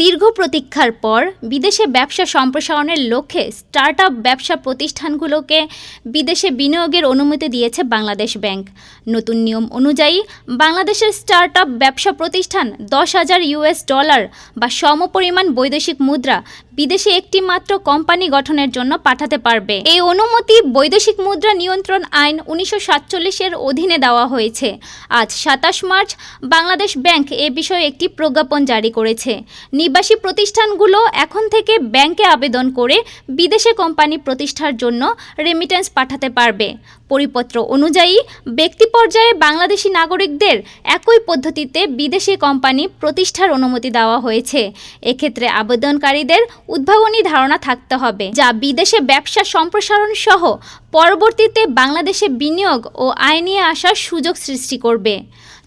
দীর্ঘ প্রতীক্ষার পর বিদেশে ব্যবসা সম্প্রসারণের লক্ষ্যে স্টার্টআপ ব্যবসা প্রতিষ্ঠানগুলোকে বিদেশে বিনিয়োগের অনুমতি দিয়েছে বাংলাদেশ ব্যাংক। নতুন নিয়ম অনুযায়ী, বাংলাদেশের স্টার্টআপ ব্যবসা প্রতিষ্ঠান দশ হাজার ইউএস ডলার বা সমপরিমাণ বৈদেশিক মুদ্রা বিদেশে একটি মাত্র কোম্পানি গঠনের জন্য পাঠাতে পারবে। এই অনুমতি বৈদেশিক মুদ্রা নিয়ন্ত্রণ আইন উনিশশো সাতচল্লিশের অধীনে দেওয়া হয়েছে। আজ সাতাশ মার্চ বাংলাদেশ ব্যাংক এ বিষয়ে একটি প্রজ্ঞাপন জারি করেছে। নিবাসী প্রতিষ্ঠানগুলো এখন থেকে ব্যাংকে আবেদন করে বিদেশে কোম্পানি প্রতিষ্ঠার জন্য রেমিটেন্স পাঠাতে পারবে। পরিপত্র অনুযায়ী ব্যক্তি পর্যায়ে বাংলাদেশি নাগরিকদের একই পদ্ধতিতে বিদেশি কোম্পানি প্রতিষ্ঠার অনুমতি দেওয়া হয়েছে। এক্ষেত্রে আবেদনকারীদের উদ্ভাবনী ধারণা থাকতে হবে, যা বিদেশে ব্যবসা সম্প্রসারণ সহ পরবর্তীতে বাংলাদেশে বিনিয়োগ ও আয় নিয়ে আসার সুযোগ সৃষ্টি করবে।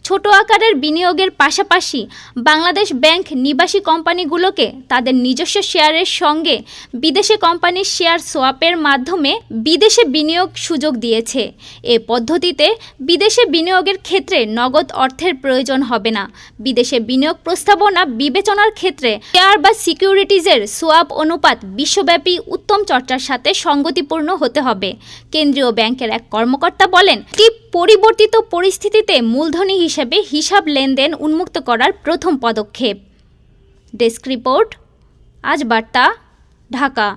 ছোট আকারের বিনিয়োগের পাশাপাশি বাংলাদেশ ব্যাংক নিবাসী কোম্পানিগুলোকে তাদের নিজস্ব শেয়ারের সঙ্গে বিদেশে কোম্পানির শেয়ার সোয়াপের মাধ্যমে বিদেশে বিনিয়োগ সুযোগ দিয়েছে। এ পদ্ধতিতে বিদেশে বিনিয়োগের ক্ষেত্রে নগদ অর্থের প্রয়োজন হবে না। বিদেশে বিনিয়োগ প্রস্তাবনা বিবেচনার ক্ষেত্রে শেয়ার বা সিকিউরিটিজের সোয়াব অনুপাত বিশ্বব্যাপী উত্তম চর্চার সাথে সঙ্গতিপূর্ণ হতে হবে। কেন্দ্রীয় ব্যাংকের এক কর্মকর্তা বলেন কি পরিবর্তিত পরিস্থিতিতে মূলধনী হিসেবে হিসাব লেনদেন উন্মুক্ত করার প্রথম পদক্ষেপ। ডেস্ক রিপোর্ট, আজ বার্তা, ঢাকা।